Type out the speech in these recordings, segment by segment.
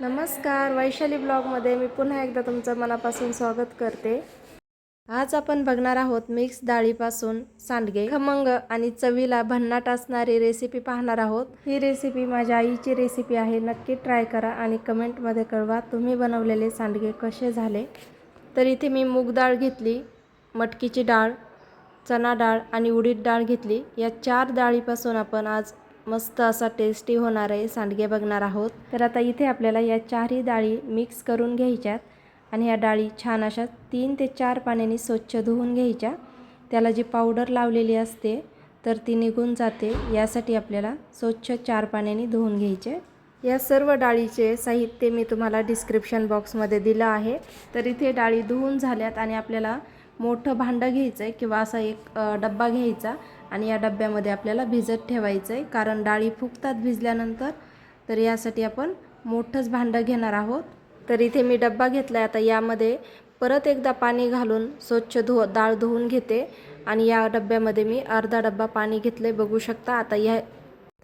नमस्कार वैशाली ब्लॉगमध्ये मी पुन्हा एकदा तुमचं मनापासून स्वागत करते. आज आपण बघणार आहोत मिक्स डाळीपासून सांडगे खमंग आणि चवीला भन्नाट असणारी रेसिपी पाहणार आहोत. ही रेसिपी माझ्या आईची रेसिपी आहे. नक्की ट्राय करा आणि कमेंटमध्ये कळवा तुम्ही बनवलेले सांडगे कसे झाले. तर इथे मी मूग डाळ घेतली मटकीची डाळ चना डाळ आणि उडीद डाळ घेतली. या चार डाळीपासून आपण आज मस्त असा टेस्टी होणार आहे. सांडगे बघणार आहोत. तर आता इथे आपल्याला या चारही डाळी मिक्स करून घ्यायच्यात. आणि ह्या डाळी छान अशा तीन ते चार पाण्याने स्वच्छ धुवून घ्यायच्या. त्याला जी पावडर लावलेली असते तर ती निघून जाते. यासाठी आपल्याला स्वच्छ चार पाण्याने धुवून घ्यायचे. या सर्व डाळीचे साहित्य मी तुम्हाला डिस्क्रिप्शन बॉक्समध्ये दिलं आहे. तर इथे डाळी धुवून झाल्यात आणि आपल्याला मोठं भांडं घ्यायचं आहे किंवा असा एक डब्बा घ्यायचा. आणि या डब्यामध्ये आपल्याला भिजत ठेवायचं आहे कारण डाळी फुगतात भिजल्यानंतर तर यासाठी आपण मोठंच भांडं घेणार आहोत. तर इथे मी डब्बा घेतला आहे आता यामध्ये परत एकदा पाणी घालून स्वच्छ धु डाळ धुवून घेते. आणि या डब्यामध्ये मी अर्धा डब्बा पाणी घेतलं आहे बघू शकता आता या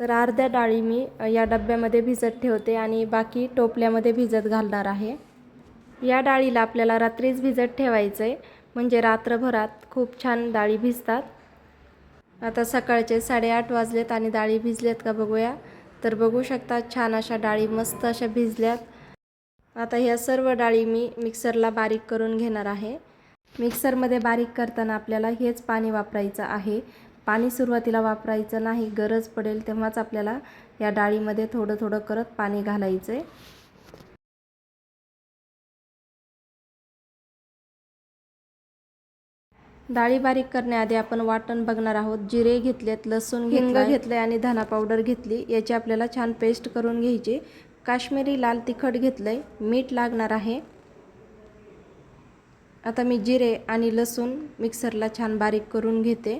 तर अर्ध्या डाळी मी या डब्यामध्ये भिजत ठेवते आणि बाकी टोपल्यामध्ये भिजत घालणार आहे. या डाळीला आपल्याला रात्रीच भिजत ठेवायचं आहे म्हणजे रात्रभरात खूप छान डाळी भिजतात. आता सकाळचे साडेआठ वाजलेत आणि डाळी भिजल्यात का बघूया. तर बघू शकता छान अशा डाळी मस्त अशा भिजल्यात. आता ह्या सर्व डाळी मी मिक्सरला बारीक करून घेणार आहे. मिक्सरमध्ये बारीक करताना आपल्याला हेच पाणी वापरायचं आहे. पाणी सुरुवातीला वापरायचं नाही गरज पडेल तेव्हाच आपल्याला या डाळीमध्ये थोडं थोडं करत पाणी घालायचं आहे डाळी बारीक करण्याआधी आपण वाटण बघणार आहोत. जिरे घेतलेत लसूण हिंग घेतले आणि धना पावडर घेतली. याची आपल्याला छान पेस्ट करून घ्यायची. काश्मीरी लाल तिखट घेतलंय. मीठ लागणार आहे. आता मी जिरे आणि लसूण मिक्सरला छान बारीक करून घेते.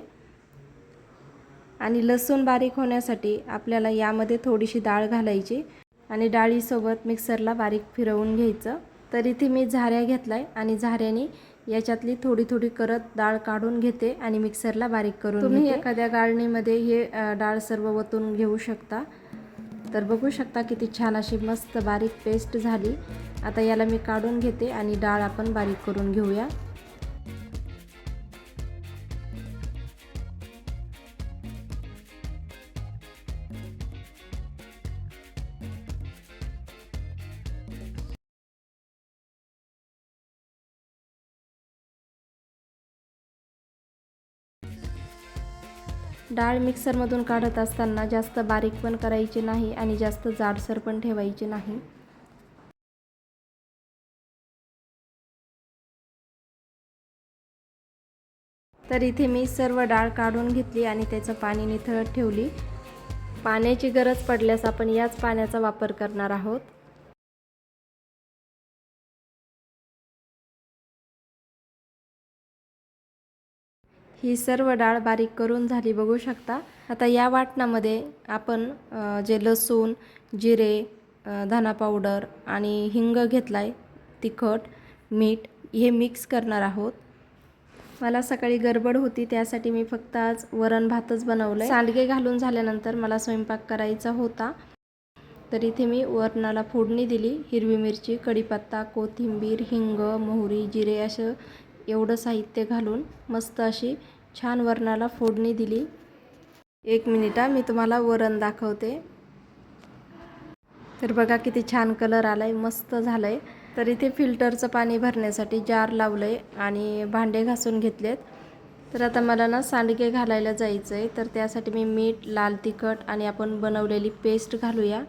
आणि लसूण बारीक होण्यासाठी आपल्याला यामध्ये थोडीशी डाळ घालायची आणि डाळीसोबत मिक्सरला बारीक फिरवून घ्यायचं. तर इथे मी झाऱ्या घेतलाय आणि झाऱ्याने याच्यातली थोडी थोडी करत डाळ काढून घेते आणि मिक्सरला बारीक करून तुम्ही एखाद्या गाळणीमध्ये हे डाळ सर्व वतून घेऊ शकता. तर बघू शकता किती छान अशी मस्त बारीक पेस्ट झाली. आता याला मी काढून घेते आणि डाळ आपण बारीक करून घेऊया. डाळ मिक्सरमधून काढत असताना जास्त बारीक पण करायची नाही आणि जास्त जाडसर पण ठेवायची नाही. तर इथे मी सर्व डाळ काढून घेतली आणि त्याचं पाणी निथळत ठेवली. पाण्याची गरज पडल्यास आपण याच पाण्याचा वापर करणार आहोत. ही सर्व डाळ बारीक करून झाली बघू शकता. आता या वाटणामध्ये आपण जे लसूण जिरे धना पावडर आणि हिंग घेतला आहे तिखट मीठ हे मिक्स करणार आहोत. मला सकाळी गडबड होती त्यासाठी मी फक्त आज वरण भातच बनवलं सांडगे घालून झाल्यानंतर मला स्वयंपाक करायचा होता. तर इथे मी वरणाला फोडणी दिली हिरवी मिरची कढीपत्ता कोथिंबीर हिंग मोहरी जिरे असं एवढं साहित्य घालून मस्त अशी छान वरणाला फोडणी दिली. एक मिनिटा मी तुम्हाला वरण दाखवते. तर बघा किती छान कलर आला आहे मस्त झालं आहे तर इथे फिल्टरचं पाणी भरण्यासाठी जार लावलंय आणि भांडे घासून घेतलेत. तर आता मला ना सांडगे घालायला जायचं आहे तर त्यासाठी मी मीठ लाल तिखट आणि आपण बनवलेली पेस्ट घालूया.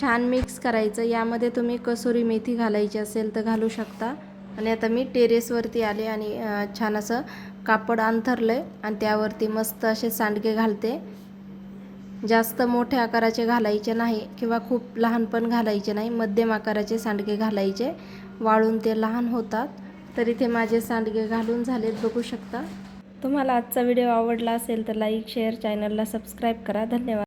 छान मिक्स करायचं यामध्ये तुम्ही कसुरी मेथी घालायची असेल तर घालू शकता. आणि आता मी टेरेसवरती आले आणि छान असं कापड अंथरलं आहे आणि त्यावरती मस्त असे सांडगे घालते. जास्त मोठ्या आकाराचे घालायचे नाही किंवा खूप लहान पण घालायचे नाही. मध्यम आकाराचे सांडगे घालायचे. वाळून ते लहान होतात. तर इथे माझे सांडगे घालून झालेत बघू शकता. तुम्हाला आजचा व्हिडिओ आवडला असेल तर लाईक शेअर चॅनलला सबस्क्राईब करा. धन्यवाद.